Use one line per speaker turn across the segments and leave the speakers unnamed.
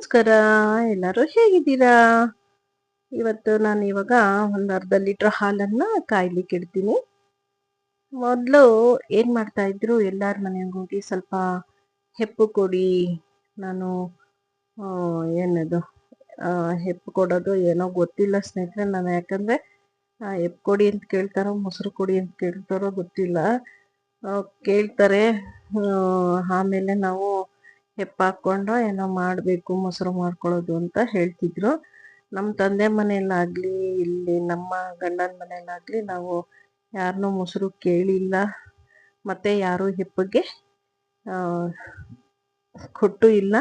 ನಮಸ್ಕಾರ. ಎಲ್ಲರೂ ಹೇಗಿದ್ದೀರಾ? ಇವತ್ತು ನಾನು ಇವಾಗ ಒಂದು ಅರ್ಧ ಲೀಟ್ರ್ ಹಾಲನ್ನು ಕಾಯ್ಲಿಕ್ಕೆ ಇಡ್ತೀನಿ. ಮೊದಲು ಏನು ಮಾಡ್ತಾ ಇದ್ರು ಎಲ್ಲರ ಮನೆಗೆ ಹೋಗಿ ಸ್ವಲ್ಪ ಹೆಪ್ಪು ಕೊಡಿ, ನಾನು ಏನದು ಹೆಪ್ಪು ಕೊಡೋದು ಏನೋ ಗೊತ್ತಿಲ್ಲ ಸ್ನೇಹಿತರೆ ನಾನು ಯಾಕಂದರೆ ಹೆಪ್ಪು ಕೊಡಿ ಅಂತ ಕೇಳ್ತಾರೋ, ಮೊಸರು ಕೊಡಿ ಅಂತ ಕೇಳ್ತಾರೋ ಗೊತ್ತಿಲ್ಲ. ಕೇಳ್ತಾರೆ. ಆಮೇಲೆ ನಾವು ಹೆಪ್ಪ ಹಾಕೊಂಡು ಏನೋ ಮಾಡಬೇಕು, ಮೊಸರು ಮಾಡ್ಕೊಳ್ಳೋದು ಅಂತ ಹೇಳ್ತಿದ್ರು. ನಮ್ಮ ತಂದೆ ಮನೆಯಲ್ಲಾಗಲಿ, ಇಲ್ಲಿ ನಮ್ಮ ಗಂಡನ ಮನೆಯಲ್ಲಾಗಲಿ ನಾವು ಯಾರನ್ನೂ ಮೊಸರು ಕೇಳಿಲ್ಲ. ಮತ್ತೆ ಯಾರು ಹೆಪ್ಪಗೆ ಕೊಟ್ಟು ಇಲ್ಲ.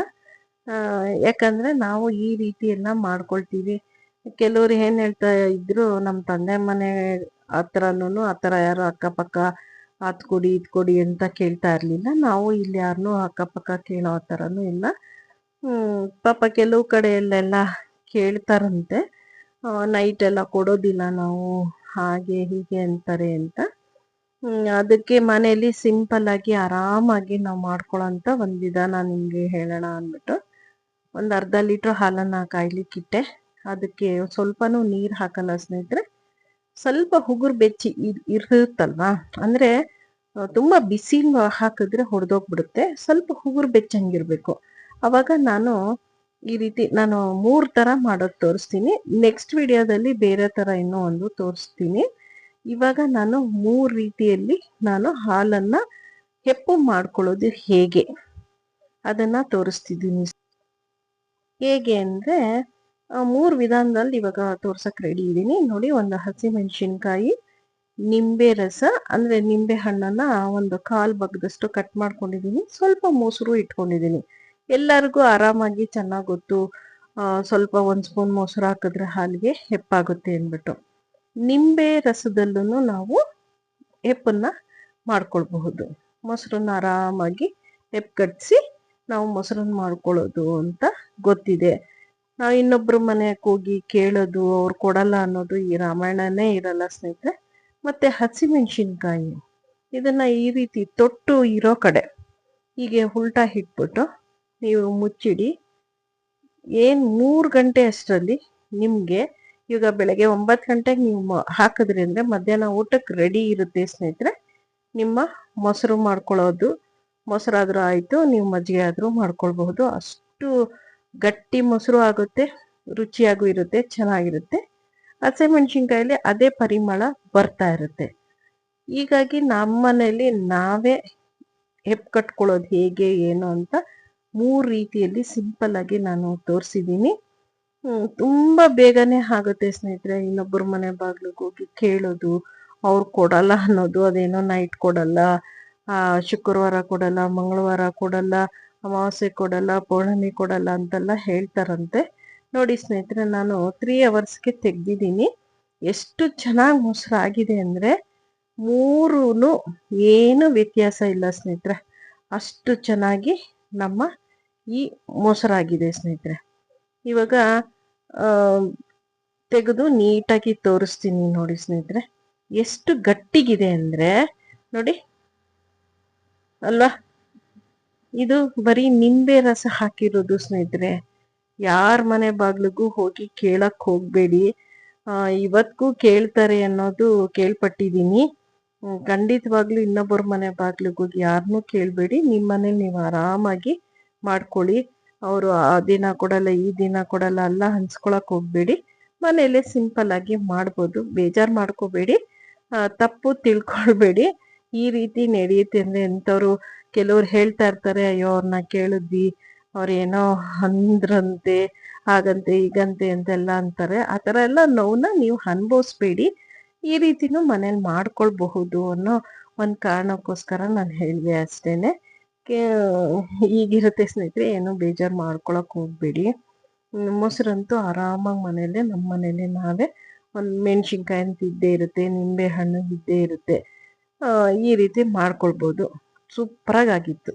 ಯಾಕಂದರೆ ಯಾಕಂದ್ರೆ ನಾವು ಈ ರೀತಿ ಎಲ್ಲ ಮಾಡ್ಕೊಳ್ತೀವಿ. ಕೆಲವ್ರು ಏನು ಹೇಳ್ತಾ ಇದ್ರು ನಮ್ಮ ತಂದೆ ಮನೆ ಹತ್ರನೂ ಆ ಥರ ಯಾರು ಅಕ್ಕಪಕ್ಕ ಅದ್ ಕೊಡಿ, ಇದು ಕೊಡಿ ಅಂತ ಕೇಳ್ತಾ ಇರ್ಲಿಲ್ಲ. ನಾವು ಇಲ್ಲಿ ಯಾರನ್ನೂ ಅಕ್ಕಪಕ್ಕ ಕೇಳೋ ಆ ಥರನೂ ಇಲ್ಲ ಪಾಪ ಕೆಲವು ಕಡೆಯಲ್ಲೆಲ್ಲ ಕೇಳ್ತಾರಂತೆ. ನೈಟ್ ಎಲ್ಲ ಕೊಡೋದಿಲ್ಲ ನಾವು, ಹಾಗೆ ಹೀಗೆ ಅಂತಾರೆ ಅಂತ. ಅದಕ್ಕೆ ಮನೆಯಲ್ಲಿ ಸಿಂಪಲ್ ಆಗಿ ಆರಾಮಾಗಿ ನಾವು ಮಾಡ್ಕೊಳ್ಳೋಂಥ ಒಂದು ವಿಧಾನ ನಿಮಗೆ ಹೇಳೋಣ ಅಂದ್ಬಿಟ್ಟು. ಒಂದು ಅರ್ಧ ಲೀಟ್ರ್ ಹಾಲನ್ನ ಕಾಯ್ಲಿಕ್ಕಿಟ್ಟೆ. ಅದಕ್ಕೆ ಸ್ವಲ್ಪನೂ ನೀರು ಹಾಕಲ್ಲ ಸ್ನೇಹಿತರೆ. ಸ್ವಲ್ಪ ಹುಗುರ್ ಬೆಚ್ಚಿ ಇರುತ್ತಲ್ವಾ ಅಂದ್ರೆ ತುಂಬಾ ಬಿಸಿ ಹಾಕಿದ್ರೆ ಹೊಡೆದೋಗ್ಬಿಡುತ್ತೆ. ಸ್ವಲ್ಪ ಹುಗುರ್ ಬೆಚ್ಚಂಗಿರ್ಬೇಕು. ಅವಾಗ ನಾನು ಈ ರೀತಿ ನಾನು ಮೂರ್ ತರ ಮಾಡೋದು ತೋರಿಸ್ತೀನಿ. ನೆಕ್ಸ್ಟ್ ವಿಡಿಯೋದಲ್ಲಿ ಬೇರೆ ತರ ಇನ್ನೂ ಒಂದು ತೋರಿಸ್ತೀನಿ. ಇವಾಗ ನಾನು ಮೂರ್ ರೀತಿಯಲ್ಲಿ ನಾನು ಹಾಲನ್ನ ಹೆಪ್ಪು ಮಾಡ್ಕೊಳ್ಳೋದು ಹೇಗೆ? ಅದನ್ನ ತೋರಿಸ್ತಿದ್ದೀನಿ. ಹೇಗೆ ಅಂದ್ರೆ ಮೂರ್ ವಿಧಾನದಲ್ಲಿ ಇವಾಗ ತೋರ್ಸಕ್ ರೆಡಿ ಇದೀನಿ. ನೋಡಿ, ಒಂದು ಹಸಿ ಮೆಣಸಿನ್ಕಾಯಿ ನಿಂಬೆ ರಸ, ಅಂದ್ರೆ ನಿಂಬೆ ಹಣ್ಣನ್ನ ಒಂದು ಕಾಲ್ ಬಗ್ದಷ್ಟು ಕಟ್ ಮಾಡ್ಕೊಂಡಿದೀನಿ. ಸ್ವಲ್ಪ ಮೊಸರು ಇಟ್ಕೊಂಡಿದೀನಿ. ಎಲ್ಲರಿಗೂ ಆರಾಮಾಗಿ ಚೆನ್ನಾಗ್ ಗೊತ್ತು ಸ್ವಲ್ಪ ಒಂದ್ ಸ್ಪೂನ್ ಮೊಸರು ಹಾಕಿದ್ರೆ ಹಾಲಿಗೆ ಹೆಪ್ಪಾಗುತ್ತೆ ಅಂದ್ಬಿಟ್ಟು. ನಿಂಬೆ ರಸದಲ್ಲೂ ನಾವು ಹೆಪ್ಪನ್ನ ಮಾಡ್ಕೊಳ್ಬಹುದು. ಮೊಸರನ್ನ ಆರಾಮಾಗಿ ಕಟ್ಸಿ ನಾವು ಮೊಸರನ್ನ ಮಾಡ್ಕೊಳ್ಳೋದು ಅಂತ ಗೊತ್ತಿದೆ. ನಾವು ಇನ್ನೊಬ್ರ ಮನೆಗೆ ಹೋಗಿ ಕೇಳೋದು, ಅವ್ರು ಕೊಡಲ್ಲ ಅನ್ನೋದು ಈ ರಾಮಾಯಣನೇ ಇರಲ್ಲ ಸ್ನೇಹಿತರೆ. ಮತ್ತೆ ಹಸಿಮೆಣಸಿನ್ಕಾಯಿ, ಇದನ್ನ ಈ ರೀತಿ ತೊಟ್ಟು ಇರೋ ಕಡೆ, ಹೀಗೆ ಉಲ್ಟಾ ಇಟ್ಬಿಟ್ಟು ನೀವು ಮುಚ್ಚಿಡಿ. ಏನು ಮೂರು ಗಂಟೆ ಅಷ್ಟರಲ್ಲಿ ನಿಮಗೆ ಈಗ ಬೆಳಗ್ಗೆ ಒಂಬತ್ತು ಗಂಟೆಗೆ ನೀವು ಹಾಕಿದ್ರಿ ಅಂದ್ರೆ ಮಧ್ಯಾಹ್ನ ಊಟಕ್ಕೆ ರೆಡಿ ಇರುತ್ತೆ ಸ್ನೇಹಿತರೆ. ನಿಮ್ಮ ಮೊಸರು ಮಾಡ್ಕೊಳ್ಳೋದು, ಮೊಸರಾದರೂ ಆಯ್ತು, ನೀವು ಮಜ್ಜಿಗೆ ಆದ್ರೂ ಮಾಡ್ಕೊಳ್ಬಹುದು. ಅಷ್ಟು ಗಟ್ಟಿ ಮೊಸರು ಆಗುತ್ತೆ, ರುಚಿಯಾಗೂ ಇರುತ್ತೆ, ಚೆನ್ನಾಗಿರುತ್ತೆ. ಹಸಿಮೆಣಸಿನ್ಕಾಯಲ್ಲಿ ಅದೇ ಪರಿಮಳ ಬರ್ತಾ ಇರುತ್ತೆ. ಹೀಗಾಗಿ ನಮ್ಮ ಮನೆಯಲ್ಲಿ ನಾವೇ ಹೆಪ್ ಕಟ್ಕೊಳ್ಳೋದು ಹೇಗೆ, ಏನು ಅಂತ ಮೂರು ರೀತಿಯಲ್ಲಿ ಸಿಂಪಲ್ ಆಗಿ ನಾನು ತೋರಿಸಿದ್ದೀನಿ. ತುಂಬ ಬೇಗನೆ ಆಗುತ್ತೆ ಸ್ನೇಹಿತರೆ. ಇನ್ನೊಬ್ಬರ ಮನೆ ಬಾಗ್ಲಿಗೆ ಹೋಗಿ ಕೇಳೋದು, ಅವ್ರು ಕೊಡಲ್ಲ ಅನ್ನೋದು, ಅದೇನೋ ನೈಟ್ ಕೊಡಲ್ಲ ಶುಕ್ರವಾರ ಕೊಡಲ್ಲ, ಮಂಗಳವಾರ ಕೊಡಲ್ಲ ಅಮಾವಾಸ್ಯೆ ಕೊಡಲ್ಲ, ಪೌರ್ಣಮಿ ಕೊಡಲ್ಲ ಅಂತೆಲ್ಲ ಹೇಳ್ತಾರಂತೆ. ನೋಡಿ ಸ್ನೇಹಿತರೆ, ನಾನು ತ್ರೀ ಅವರ್ಸ್ಗೆ ತೆಗ್ದಿದ್ದೀನಿ. ಎಷ್ಟು ಚೆನ್ನಾಗಿ ಮೊಸರು ಆಗಿದೆ ಅಂದ್ರೆ ಮೂರೂ ಏನು ವ್ಯತ್ಯಾಸ ಇಲ್ಲ ಸ್ನೇಹಿತರೆ. ಅಷ್ಟು ಚೆನ್ನಾಗಿ ನಮ್ಮ ಈ ಮೊಸರಾಗಿದೆ ಸ್ನೇಹಿತರೆ. ಇವಾಗ ತೆಗೆದು ನೀಟಾಗಿ ತೋರಿಸ್ತೀನಿ ನೋಡಿ ಸ್ನೇಹಿತರೆ. ಎಷ್ಟು ಗಟ್ಟಿಗಿದೆ ಅಂದ್ರೆ ನೋಡಿ, ಅಲ್ವಾ? ಇದು ಬರೀ ನಿಂಬೆ ರಸ ಹಾಕಿರೋದು ಸ್ನೇಹಿತರೆ. ಯಾರ ಮನೆ ಬಾಗ್ಲಿಗೂ ಹೋಗಿ ಕೇಳಕ್ ಹೋಗ್ಬೇಡಿ. ಆ, ಇವತ್ಗೂ ಕೇಳ್ತಾರೆ ಅನ್ನೋದು ಕೇಳ್ಪಟ್ಟಿದೀನಿ ಖಂಡಿತವಾಗ್ಲು ಇನ್ನೊಬ್ಬರ ಮನೆ ಬಾಗ್ಲಿಗೆ ಹೋಗಿ ಯಾರನ್ನೂ ಕೇಳ್ಬೇಡಿ. ನಿಮ್ಮ ಮನೇಲಿ ನೀವು ಆರಾಮಾಗಿ ಮಾಡ್ಕೊಳ್ಳಿ. ಅವರು ಆ ದಿನ ಕೊಡಲ್ಲ, ಈ ದಿನ ಕೊಡಲ್ಲ ಎಲ್ಲ ಹಂಚ್ಕೊಳಕ್ ಹೋಗ್ಬೇಡಿ. ಮನೆಯಲ್ಲೇ ಸಿಂಪಲ್ ಆಗಿ ಮಾಡ್ಬೋದು. ಬೇಜಾರ್ ಮಾಡ್ಕೋಬೇಡಿ. ತಪ್ಪು ತಿಳ್ಕೊಳ್ಬೇಡಿ. ಈ ರೀತಿ ನಡೆಯುತ್ತೆ ಅಂದ್ರೆ ಎಂಥವ್ರು ಕೆಲವ್ರು ಹೇಳ್ತಾ ಇರ್ತಾರೆ, ಅಯ್ಯೋ ಅವ್ರನ್ನ ಕೇಳಿದ್ವಿ ಅವ್ರೇನೋ ಅಂದ್ರಂತೆ, ಹಾಗಂತೆ ಈಗಂತೆ ಅಂತೆಲ್ಲ ಅಂತಾರೆ. ಆ ಥರ ಎಲ್ಲ ನೋವನ್ನ ನೀವು ಅನ್ಭವಿಸ್ಬೇಡಿ. ಈ ರೀತಿನೂ ಮನೇಲಿ ಮಾಡ್ಕೊಳ್ಬಹುದು ಅನ್ನೋ ಒಂದು ಕಾರಣಕ್ಕೋಸ್ಕರ ನಾನು ಹೇಳಿದೆ ಅಷ್ಟೇನೆ. ಈಗಿರುತ್ತೆ ಸ್ನೇಹಿತರೆ, ಏನು ಬೇಜಾರು ಮಾಡ್ಕೊಳಕ್ ಹೋಗ್ಬೇಡಿ. ಮೊಸರಂತೂ ಆರಾಮಾಗಿ ಮನೇಲೆ ನಮ್ಮ ಮನೇಲೆ ನಾವೇ ಒಂದು ಮೆಣಸಿನ್ಕಾಯಿ ಅಂತ ಇರುತ್ತೆ ನಿಂಬೆ ಹಣ್ಣು ಇದ್ದೇ ಇರುತ್ತೆ. ಈ ರೀತಿ ಮಾಡ್ಕೊಳ್ಬೋದು. ಸೂಪರಾಗಿ ಆಗಿತ್ತು